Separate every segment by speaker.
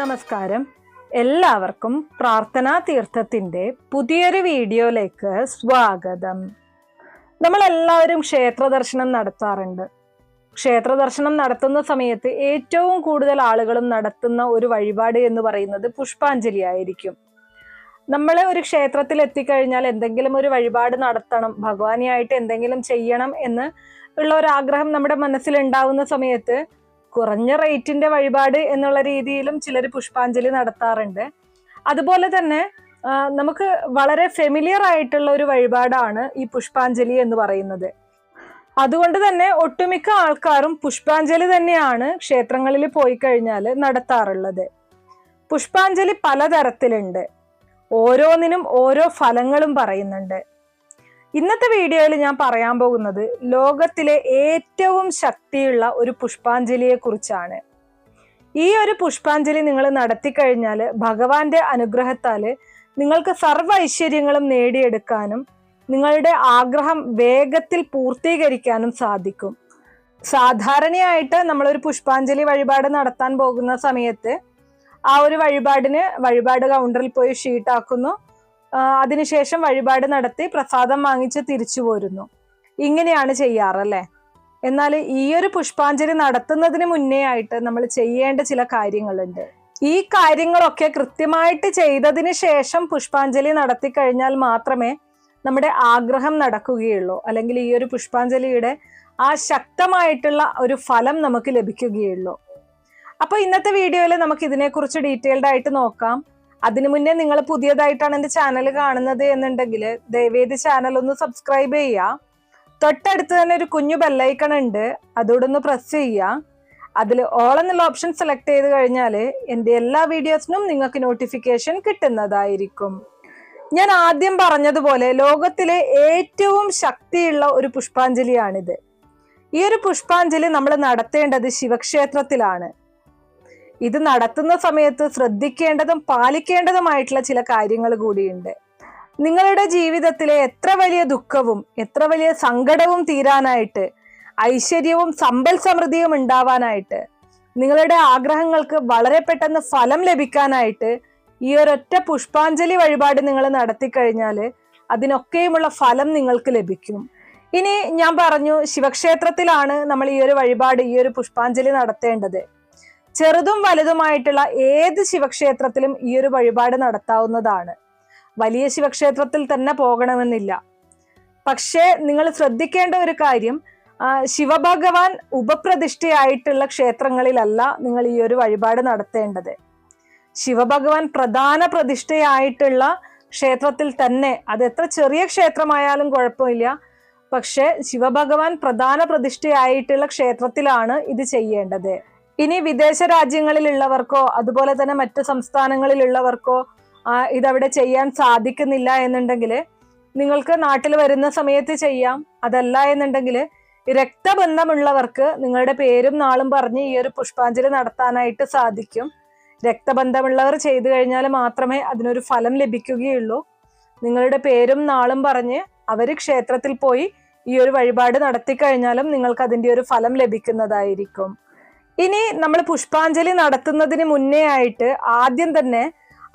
Speaker 1: നമസ്കാരം. എല്ലാവർക്കും പ്രാർത്ഥനാ തീർത്ഥത്തിന്റെ പുതിയൊരു വീഡിയോയിലേക്ക് സ്വാഗതം. നമ്മളെല്ലാവരും ക്ഷേത്ര ദർശനം നടത്താറുണ്ട്. ക്ഷേത്ര ദർശനം നടത്തുന്ന സമയത്ത് ഏറ്റവും കൂടുതൽ ആളുകളും നടത്തുന്ന ഒരു വഴിപാട് എന്ന് പറയുന്നത് പുഷ്പാഞ്ജലി ആയിരിക്കും. നമ്മൾ ഒരു ക്ഷേത്രത്തിൽ എത്തിക്കഴിഞ്ഞാൽ എന്തെങ്കിലും ഒരു വഴിപാട് നടത്തണം ഭഗവാനിയായിട്ട് എന്തെങ്കിലും ചെയ്യണം എന്ന് ഉള്ള ഒരു ആഗ്രഹം നമ്മുടെ മനസ്സിൽ ഉണ്ടാവുന്ന സമയത്ത് കുറഞ്ഞ റേറ്റിന്റെ വഴിപാട് എന്നുള്ള രീതിയിലും ചിലർ പുഷ്പാഞ്ജലി നടത്താറുണ്ട്. അതുപോലെ തന്നെ നമുക്ക് വളരെ ഫെമിലിയർ ആയിട്ടുള്ള ഒരു വഴിപാടാണ് ഈ പുഷ്പാഞ്ജലി എന്ന് പറയുന്നത്. അതുകൊണ്ട് തന്നെ ഒട്ടുമിക്ക ആൾക്കാരും പുഷ്പാഞ്ജലി തന്നെയാണ് ക്ഷേത്രങ്ങളിൽ പോയി കഴിഞ്ഞാൽ നടത്താറുള്ളത്. പുഷ്പാഞ്ജലി പലതരത്തിലുണ്ട്. ഓരോന്നിനും ഓരോ ഫലങ്ങളും പറയുന്നുണ്ട്. ഇന്നത്തെ വീഡിയോയിൽ ഞാൻ പറയാൻ പോകുന്നത് ലോകത്തിലെ ഏറ്റവും ശക്തിയുള്ള ഒരു പുഷ്പാഞ്ജലിയെ കുറിച്ചാണ്. ഈ ഒരു പുഷ്പാഞ്ജലി നിങ്ങൾ നടത്തിക്കഴിഞ്ഞാൽ ഭഗവാന്റെ അനുഗ്രഹത്താൽ നിങ്ങൾക്ക് സർവ ഐശ്വര്യങ്ങളും നേടിയെടുക്കാനും നിങ്ങളുടെ ആഗ്രഹം വേഗത്തിൽ പൂർത്തീകരിക്കാനും സാധിക്കും. സാധാരണയായിട്ട് നമ്മളൊരു പുഷ്പാഞ്ജലി വഴിപാട് നടത്താൻ പോകുന്ന സമയത്ത് ആ ഒരു വഴിപാടിന് വഴിപാട് കൗണ്ടറിൽ പോയി ഷീട്ടാക്കുന്നു. അതിനുശേഷം വഴിപാട് നടത്തി പ്രസാദം വാങ്ങിച്ച് തിരിച്ചു പോരുന്നു. ഇങ്ങനെയാണ് ചെയ്യാറല്ലേ? എന്നാൽ ഈ ഒരു പുഷ്പാഞ്ജലി നടത്തുന്നതിന് മുന്നേ ആയിട്ട് നമ്മൾ ചെയ്യേണ്ട ചില കാര്യങ്ങളുണ്ട്. ഈ കാര്യങ്ങളൊക്കെ കൃത്യമായിട്ട് ചെയ്തതിന് ശേഷം പുഷ്പാഞ്ജലി നടത്തി കഴിഞ്ഞാൽ മാത്രമേ നമ്മുടെ ആഗ്രഹം നടക്കുകയുള്ളൂ. അല്ലെങ്കിൽ ഈ ഒരു പുഷ്പാഞ്ജലിയുടെ ആ ശക്തമായിട്ടുള്ള ഒരു ഫലം നമുക്ക് ലഭിക്കുകയുള്ളൂ. അപ്പോൾ ഇന്നത്തെ വീഡിയോയിൽ നമുക്ക് ഇതിനെക്കുറിച്ച് ഡീറ്റെയിൽഡ് ആയിട്ട് നോക്കാം. അതിനു മുന്നേ നിങ്ങൾ പുതിയതായിട്ടാണ് എന്റെ ചാനൽ കാണുന്നത് എന്നുണ്ടെങ്കിൽ ദയവേദി ചാനൽ ഒന്ന് സബ്സ്ക്രൈബ് ചെയ്യുക. തൊട്ടടുത്ത് തന്നെ ഒരു കുഞ്ഞു ബെല്ലൈക്കൺ ഉണ്ട്. അതോടെ ഒന്ന് പ്രസ് ചെയ്യുക. അതിൽ ഓൾ എന്നുള്ള ഓപ്ഷൻ സെലക്ട് ചെയ്ത് കഴിഞ്ഞാൽ എന്റെ എല്ലാ വീഡിയോസിനും നിങ്ങൾക്ക് നോട്ടിഫിക്കേഷൻ കിട്ടുന്നതായിരിക്കും. ഞാൻ ആദ്യം പറഞ്ഞതുപോലെ ലോകത്തിലെ ഏറ്റവും ശക്തിയുള്ള ഒരു പുഷ്പാഞ്ജലിയാണിത്. ഈ ഒരു പുഷ്പാഞ്ജലി നമ്മൾ നടത്തേണ്ടത് ശിവക്ഷേത്രത്തിലാണ്. ഇത് നടത്തുന്ന സമയത്ത് ശ്രദ്ധിക്കേണ്ടതും പാലിക്കേണ്ടതുമായിട്ടുള്ള ചില കാര്യങ്ങൾ കൂടിയുണ്ട്. നിങ്ങളുടെ ജീവിതത്തിലെ എത്ര വലിയ ദുഃഖവും എത്ര വലിയ സങ്കടവും തീരാനായിട്ട് ഐശ്വര്യവും സമ്പൽ സമൃദ്ധിയും ഉണ്ടാവാനായിട്ട് നിങ്ങളുടെ ആഗ്രഹങ്ങൾക്ക് വളരെ പെട്ടെന്ന് ഫലം ലഭിക്കാനായിട്ട് ഈ ഒരൊറ്റ പുഷ്പാഞ്ജലി വഴിപാട് നിങ്ങൾ നടത്തിക്കഴിഞ്ഞാൽ അതിനൊക്കെയുമുള്ള ഫലം നിങ്ങൾക്ക് ലഭിക്കും. ഇനി ഞാൻ പറഞ്ഞു ശിവക്ഷേത്രത്തിലാണ് നമ്മൾ ഈ ഒരു വഴിപാട് ഈ ഒരു പുഷ്പാഞ്ജലി നടത്തേണ്ടത്. ചെറുതും വലുതുമായിട്ടുള്ള ഏത് ശിവക്ഷേത്രത്തിലും ഈ ഒരു വഴിപാട് നടത്താവുന്നതാണ്. വലിയ ശിവക്ഷേത്രത്തിൽ തന്നെ പോകണമെന്നില്ല. പക്ഷേ നിങ്ങൾ ശ്രദ്ധിക്കേണ്ട ഒരു കാര്യം ശിവഭഗവാൻ ഉപപ്രതിഷ്ഠയായിട്ടുള്ള ക്ഷേത്രങ്ങളിലല്ല നിങ്ങൾ ഈ ഒരു വഴിപാട് നടത്തേണ്ടത്. ശിവഭഗവാൻ പ്രധാന പ്രതിഷ്ഠയായിട്ടുള്ള ക്ഷേത്രത്തിൽ തന്നെ അത് എത്ര ചെറിയ ക്ഷേത്രമായാലും കുഴപ്പമില്ല പക്ഷേ ശിവഭഗവാൻ പ്രധാന പ്രതിഷ്ഠയായിട്ടുള്ള ക്ഷേത്രത്തിലാണ് ഇത് ചെയ്യേണ്ടത്. ഇനി വിദേശ രാജ്യങ്ങളിലുള്ളവർക്കോ അതുപോലെ തന്നെ മറ്റ് സംസ്ഥാനങ്ങളിലുള്ളവർക്കോ ഇതവിടെ ചെയ്യാൻ സാധിക്കുന്നില്ല എന്നുണ്ടെങ്കിൽ നിങ്ങൾക്ക് നാട്ടിൽ വരുന്ന സമയത്ത് ചെയ്യാം. അതല്ല എന്നുണ്ടെങ്കിൽ രക്തബന്ധമുള്ളവർക്ക് നിങ്ങളുടെ പേരും നാളും പറഞ്ഞ് ഈ ഒരു പുഷ്പാഞ്ജലി നടത്താനായിട്ട് സാധിക്കും. രക്തബന്ധമുള്ളവർ ചെയ്തു കഴിഞ്ഞാൽ മാത്രമേ അതിനൊരു ഫലം ലഭിക്കുകയുള്ളൂ. നിങ്ങളുടെ പേരും നാളും പറഞ്ഞ് അവർ ക്ഷേത്രത്തിൽ പോയി ഈ ഒരു വഴിപാട് നടത്തി കഴിഞ്ഞാലും നിങ്ങൾക്ക് അതിന്റെ ഒരു ഫലം ലഭിക്കുന്നതായിരിക്കും. ഇനി നമ്മൾ പുഷ്പാഞ്ജലി നടത്തുന്നതിന് മുന്നേ ആയിട്ട് ആദ്യം തന്നെ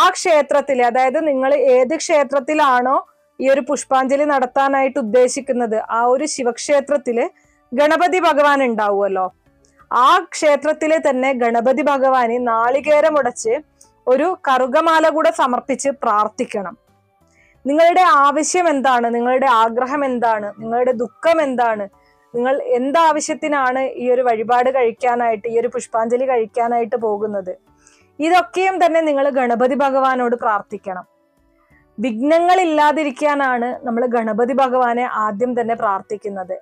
Speaker 1: ആ ക്ഷേത്രത്തിൽ അതായത് നിങ്ങൾ ഏത് ക്ഷേത്രത്തിലാണോ ഈ ഒരു പുഷ്പാഞ്ജലി നടത്താനായിട്ട് ഉദ്ദേശിക്കുന്നത് ആ ഒരു ശിവക്ഷേത്രത്തിൽ ഗണപതി ഭഗവാൻ ഉണ്ടാവുമല്ലോ. ആ ക്ഷേത്രത്തിലെ തന്നെ ഗണപതി ഭഗവാന് നാളികേരമുടച്ച് ഒരു കറുകമാല കൂടെ സമർപ്പിച്ച് പ്രാർത്ഥിക്കണം. നിങ്ങളുടെ ആവശ്യം എന്താണ്? നിങ്ങളുടെ ആഗ്രഹം എന്താണ്? നിങ്ങളുടെ ദുഃഖം എന്താണ്? നിങ്ങൾ എന്താവശ്യത്തിനാണ് ഈ ഒരു വഴിപാട് കഴിക്കാനായിട്ട് ഈ ഒരു പുഷ്പാഞ്ജലി കഴിക്കാനായിട്ട് പോകുന്നത്? ഇതൊക്കെയും തന്നെ നിങ്ങൾ ഗണപതി ഭഗവാനോട് പ്രാർത്ഥിക്കണം. വിഘ്നങ്ങൾ ഇല്ലാതിരിക്കാനാണ് നമ്മൾ ഗണപതി ഭഗവാനെ ആദ്യം തന്നെ പ്രാർത്ഥിക്കുന്നത്.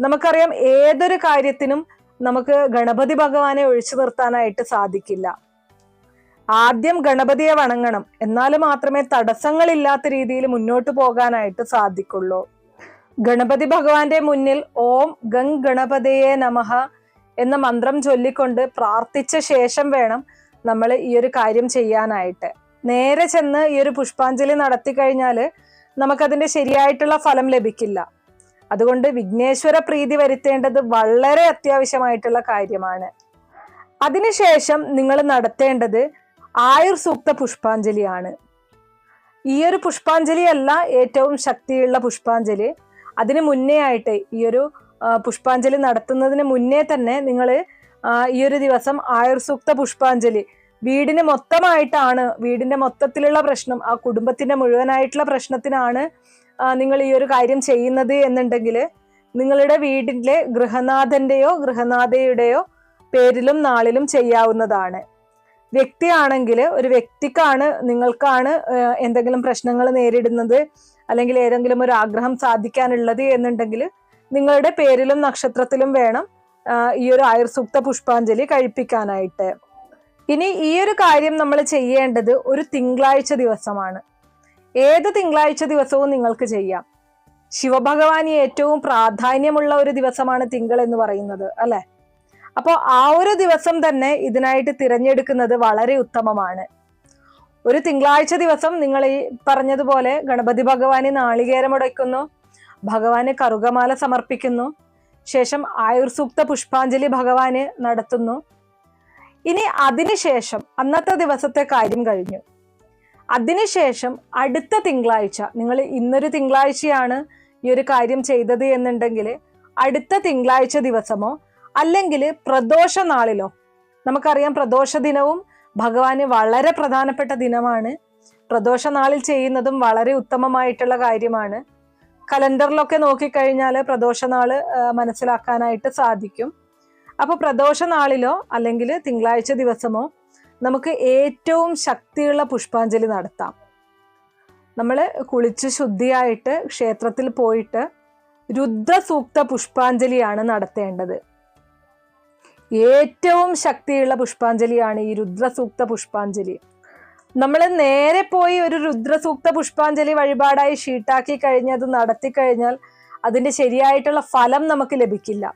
Speaker 1: നമുക്കറിയാം ഏതൊരു കാര്യത്തിനും നമുക്ക് ഗണപതി ഭഗവാനെ ഒഴിച്ചു നിർത്താനായിട്ട് സാധിക്കില്ല. ആദ്യം ഗണപതിയെ വണങ്ങണം. എന്നാൽ മാത്രമേ തടസ്സങ്ങളില്ലാത്ത രീതിയിൽ മുന്നോട്ട് പോകാനായിട്ട് സാധിക്കുള്ളൂ. ഗണപതി ഭഗവാന്റെ മുന്നിൽ ഓം ഗങ് ഗണപതയെ നമഹ എന്ന മന്ത്രം ചൊല്ലിക്കൊണ്ട് പ്രാർത്ഥിച്ച ശേഷം വേണം നമ്മൾ ഈ ഒരു കാര്യം ചെയ്യാനായിട്ട്. നേരെ ചെന്ന് ഈ ഒരു പുഷ്പാഞ്ജലി നടത്തി കഴിഞ്ഞാൽ നമുക്കതിന്റെ ശരിയായിട്ടുള്ള ഫലം ലഭിക്കില്ല. അതുകൊണ്ട് വിഘ്നേശ്വര പ്രീതി വരുത്തേണ്ടത് വളരെ അത്യാവശ്യമായിട്ടുള്ള കാര്യമാണ്. അതിനുശേഷം നിങ്ങൾ നടത്തേണ്ടത് ആയുർ സൂക്ത പുഷ്പാഞ്ജലിയാണ്. ഈ ഒരു പുഷ്പാഞ്ജലിയല്ല ഏറ്റവും ശക്തിയുള്ള പുഷ്പാഞ്ജലി. അതിന് മുന്നേ ആയിട്ട് ഈ ഒരു പുഷ്പാഞ്ജലി നടത്തുന്നതിന് മുന്നേ തന്നെ നിങ്ങൾ ഈ ഒരു ദിവസം ആയുർസൂക്ത പുഷ്പാഞ്ജലി. വീടിന് മൊത്തമായിട്ടാണ് വീടിന്റെ മൊത്തത്തിലുള്ള പ്രശ്നം ആ കുടുംബത്തിന്റെ മുഴുവനായിട്ടുള്ള പ്രശ്നത്തിനാണ് നിങ്ങൾ ഈ ഒരു കാര്യം ചെയ്യുന്നത് എന്നുണ്ടെങ്കിൽ നിങ്ങളുടെ വീടിന്റെ ഗൃഹനാഥന്റെയോ ഗൃഹനാഥയുടെയോ പേരിലും നാളിലും ചെയ്യാവുന്നതാണ്. വ്യക്തിയാണെങ്കിൽ ഒരു വ്യക്തിക്കാണ് നിങ്ങൾക്കാണ് എന്തെങ്കിലും പ്രശ്നങ്ങൾ നേരിടുന്നത് അല്ലെങ്കിൽ ഏതെങ്കിലും ഒരു ആഗ്രഹം സാധിക്കാനുള്ളത് എന്നുണ്ടെങ്കിൽ നിങ്ങളുടെ പേരിലും നക്ഷത്രത്തിലും വേണം ഈ ഒരു ആയുർസൂക്ത പുഷ്പാഞ്ജലി കഴിപ്പിക്കാനായിട്ട്. ഇനി ഈ ഒരു കാര്യം നമ്മൾ ചെയ്യേണ്ടത് ഒരു തിങ്കളാഴ്ച ദിവസമാണ്. ഏത് തിങ്കളാഴ്ച ദിവസവും നിങ്ങൾക്ക് ചെയ്യാം. ശിവഭഗവാന് ഏറ്റവും പ്രാധാന്യമുള്ള ഒരു ദിവസമാണ് തിങ്കൾ എന്ന് പറയുന്നത് അല്ലെ? അപ്പോൾ ആ ഒരു ദിവസം തന്നെ ഇതിനായിട്ട് തിരഞ്ഞെടുക്കുന്നത് വളരെ ഉത്തമമാണ്. ഒരു തിങ്കളാഴ്ച ദിവസം നിങ്ങൾ ഈ പറഞ്ഞതുപോലെ ഗണപതി ഭഗവാന് നാളികേരമുടയ്ക്കുന്നു ഭഗവാന് കറുകമാല സമർപ്പിക്കുന്നു ശേഷം ആയുർസൂക്ത പുഷ്പാഞ്ജലി ഭഗവാന് നടത്തുന്നു. ഇനി അതിനുശേഷം അന്നത്തെ ദിവസത്തെ കാര്യം കഴിഞ്ഞു. അതിനുശേഷം അടുത്ത തിങ്കളാഴ്ച നിങ്ങൾ ഇന്നൊരു തിങ്കളാഴ്ചയാണ് ഈ ഒരു കാര്യം ചെയ്തത് എന്നുണ്ടെങ്കിൽ അടുത്ത തിങ്കളാഴ്ച ദിവസമോ അല്ലെങ്കിൽ പ്രദോഷ നാളിലോ? നമുക്കറിയാം പ്രദോഷ ദിനവും ഭഗവാന് വളരെ പ്രധാനപ്പെട്ട ദിനമാണ്. പ്രദോഷ നാളിൽ ചെയ്യുന്നതും വളരെ ഉത്തമമായിട്ടുള്ള കാര്യമാണ്. കലണ്ടറിലൊക്കെ നോക്കിക്കഴിഞ്ഞാൽ പ്രദോഷ നാൾ മനസ്സിലാക്കാനായിട്ട് സാധിക്കും. അപ്പോൾ പ്രദോഷ നാളിലോ അല്ലെങ്കിൽ തിങ്കളാഴ്ച ദിവസമോ നമുക്ക് ഏറ്റവും ശക്തിയുള്ള പുഷ്പാഞ്ജലി നടത്താം. നമ്മൾ കുളിച്ച് ശുദ്ധിയായിട്ട് ക്ഷേത്രത്തിൽ പോയിട്ട് രുദ്രസൂക്ത പുഷ്പാഞ്ജലിയാണ് നടത്തേണ്ടത്. ഏറ്റവും ശക്തിയുള്ള പുഷ്പാഞ്ജലിയാണ് ഈ രുദ്രസൂക്ത പുഷ്പാഞ്ജലി. നമ്മൾ നേരെ പോയി ഒരു രുദ്രസൂക്ത പുഷ്പാഞ്ജലി വഴിപാടായി ഷീട്ടാക്കി കഴിഞ്ഞത് നടത്തി കഴിഞ്ഞാൽ അതിന്റെ ശരിയായിട്ടുള്ള ഫലം നമുക്ക് ലഭിക്കില്ല.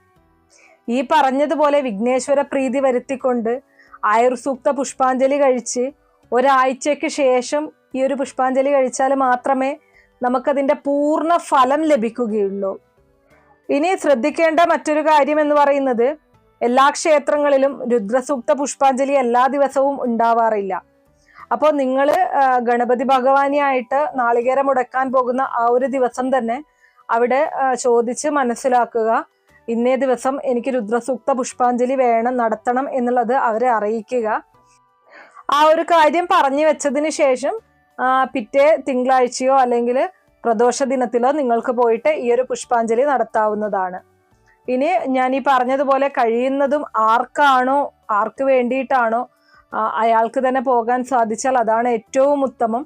Speaker 1: ഈ പറഞ്ഞതുപോലെ വിഘ്നേശ്വര പ്രീതി വരുത്തിക്കൊണ്ട് ആയുർസൂക്ത പുഷ്പാഞ്ജലി കഴിച്ച് ഒരാഴ്ചയ്ക്ക് ശേഷം ഈ ഒരു പുഷ്പാഞ്ജലി കഴിച്ചാൽ മാത്രമേ നമുക്കതിന്റെ പൂർണ ഫലം ലഭിക്കുകയുള്ളൂ. ഇനി ശ്രദ്ധിക്കേണ്ട മറ്റൊരു കാര്യം എന്ന് പറയുന്നത് എല്ലാ ക്ഷേത്രങ്ങളിലും രുദ്രസൂക്ത പുഷ്പാഞ്ജലി എല്ലാ ദിവസവും ഉണ്ടാവാറില്ല. അപ്പോൾ നിങ്ങൾ ഗണപതി ഭഗവാനിയായിട്ട് നാളികേരം മുടക്കാൻ പോകുന്ന ആ ഒരു ദിവസം തന്നെ അവിടെ ചോദിച്ച് മനസ്സിലാക്കുക. ഇന്നേ ദിവസം എനിക്ക് രുദ്രസൂക്ത പുഷ്പാഞ്ജലി വേണം നടത്തണം എന്നുള്ളത് അവരെ അറിയിക്കുക. ആ ഒരു കാര്യം പറഞ്ഞു വെച്ചതിന് ശേഷം പിറ്റേ തിങ്കളാഴ്ചയോ അല്ലെങ്കിൽ പ്രദോഷ ദിനത്തിലോ നിങ്ങൾക്ക് പോയിട്ട് ഈ ഒരു പുഷ്പാഞ്ജലി നടത്താവുന്നതാണ്. ഇനി ഞാൻ ഈ പറഞ്ഞതുപോലെ കഴിയുന്നതും ആർക്കാണോ ആർക്ക് വേണ്ടിയിട്ടാണോ അയാൾക്ക് തന്നെ പോകാൻ സാധിച്ചാൽ അതാണ് ഏറ്റവും ഉത്തമം.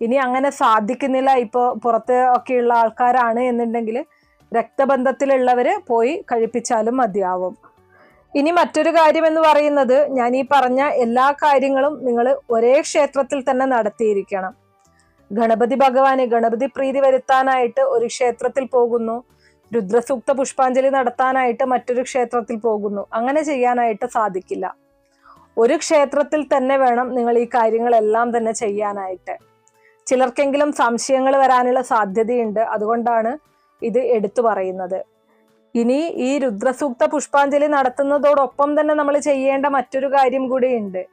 Speaker 1: ഇനി അങ്ങനെ സാധിക്കുന്നില്ല ഇപ്പോൾ പുറത്ത് ഒക്കെയുള്ള ആൾക്കാരാണ് എന്നുണ്ടെങ്കിൽ രക്തബന്ധത്തിലുള്ളവർ പോയി കഴിപ്പിച്ചാലും മതിയാവും. ഇനി മറ്റൊരു കാര്യം എന്ന് പറയുന്നത് ഞാൻ ഈ പറഞ്ഞ എല്ലാ കാര്യങ്ങളും നിങ്ങൾ ഒരേ ക്ഷേത്രത്തിൽ തന്നെ നടത്തിയിരിക്കണം. ഗണപതി ഭഗവാന് ഗണപതി പ്രീതി വരുത്താനായിട്ട് ഒരു ക്ഷേത്രത്തിൽ പോകുന്നു. രുദ്രസൂക്ത പുഷ്പാഞ്ജലി നടത്താനായിട്ട് മറ്റൊരു ക്ഷേത്രത്തിൽ പോകുന്നു. അങ്ങനെ ചെയ്യാനായിട്ട് സാധിക്കില്ല. ഒരു ക്ഷേത്രത്തിൽ തന്നെ വേണം നിങ്ങൾ ഈ കാര്യങ്ങളെല്ലാം തന്നെ ചെയ്യാനായിട്ട്. ചിലർക്കെങ്കിലും സംശയങ്ങൾ വരാനുള്ള സാധ്യതയുണ്ട്. അതുകൊണ്ടാണ് ഇത് എടുത്തു പറയുന്നത്. ഇനി ഈ രുദ്രസൂക്ത പുഷ്പാഞ്ജലി നടത്തുന്നതോടൊപ്പം തന്നെ നമ്മൾ ചെയ്യേണ്ട മറ്റൊരു കാര്യം കൂടിയുണ്ട്.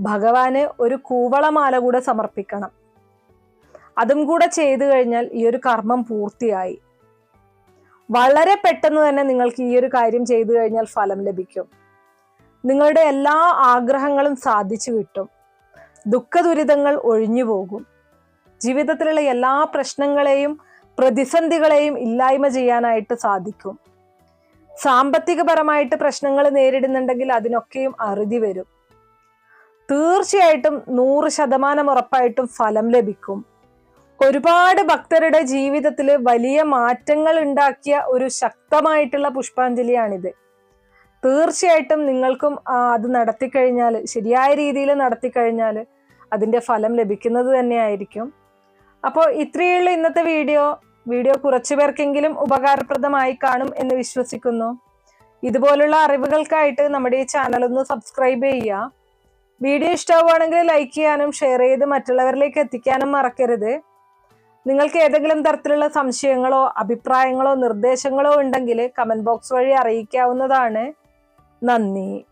Speaker 1: ഭഗവാന് ഒരു കൂവളമാല കൂടെ സമർപ്പിക്കണം. അതും കൂടെ ചെയ്തു കഴിഞ്ഞാൽ ഈ ഒരു കർമ്മം പൂർത്തിയായി. വളരെ പെട്ടെന്ന് തന്നെ നിങ്ങൾക്ക് ഈ ഒരു കാര്യം ചെയ്തു കഴിഞ്ഞാൽ ഫലം ലഭിക്കും. നിങ്ങളുടെ എല്ലാ ആഗ്രഹങ്ങളും സാധിച്ചു കിട്ടും. ദുഃഖ ദുരിതങ്ങൾ ഒഴിഞ്ഞു പോകും. ജീവിതത്തിലുള്ള എല്ലാ പ്രശ്നങ്ങളെയും പ്രതിസന്ധികളെയും ഇല്ലായ്മ ചെയ്യാനായിട്ട് സാധിക്കും. സാമ്പത്തികപരമായിട്ട് പ്രശ്നങ്ങൾ നേരിടുന്നുണ്ടെങ്കിൽ അതിനൊക്കെയും അറുതി വരും. തീർച്ചയായിട്ടും നൂറ് ശതമാനം ഉറപ്പായിട്ടും ഫലം ലഭിക്കും. ഒരുപാട് ഭക്തരുടെ ജീവിതത്തിൽ വലിയ മാറ്റങ്ങൾ ഉണ്ടാക്കിയ ഒരു ശക്തമായിട്ടുള്ള പുഷ്പാഞ്ജലിയാണിത്. തീർച്ചയായിട്ടും നിങ്ങൾക്കും അത് നടത്തിക്കഴിഞ്ഞാൽ ശരിയായ രീതിയിൽ നടത്തിക്കഴിഞ്ഞാൽ അതിന്റെ ഫലം ലഭിക്കുന്നത് തന്നെയായിരിക്കും. അപ്പോൾ ഇത്രയുള്ള ഇന്നത്തെ വീഡിയോ വീഡിയോ കുറച്ചു പേർക്കെങ്കിലും ഉപകാരപ്രദമായി കാണും എന്ന് വിശ്വസിക്കുന്നു. ഇതുപോലുള്ള അറിവുകൾക്കായിട്ട് നമ്മുടെ ഈ ചാനൽ ഒന്ന് സബ്സ്ക്രൈബ് ചെയ്യുക. വീഡിയോ ഇഷ്ടമാവുകയാണെങ്കിൽ ലൈക്ക് ചെയ്യാനും ഷെയർ ചെയ്ത് മറ്റുള്ളവരിലേക്ക് എത്തിക്കാനും മറക്കരുത്. നിങ്ങൾക്ക് ഏതെങ്കിലും തരത്തിലുള്ള സംശയങ്ങളോ അഭിപ്രായങ്ങളോ നിർദ്ദേശങ്ങളോ ഉണ്ടെങ്കിൽ കമന്റ് ബോക്സ് വഴി അറിയിക്കാവുന്നതാണ്. നന്ദി.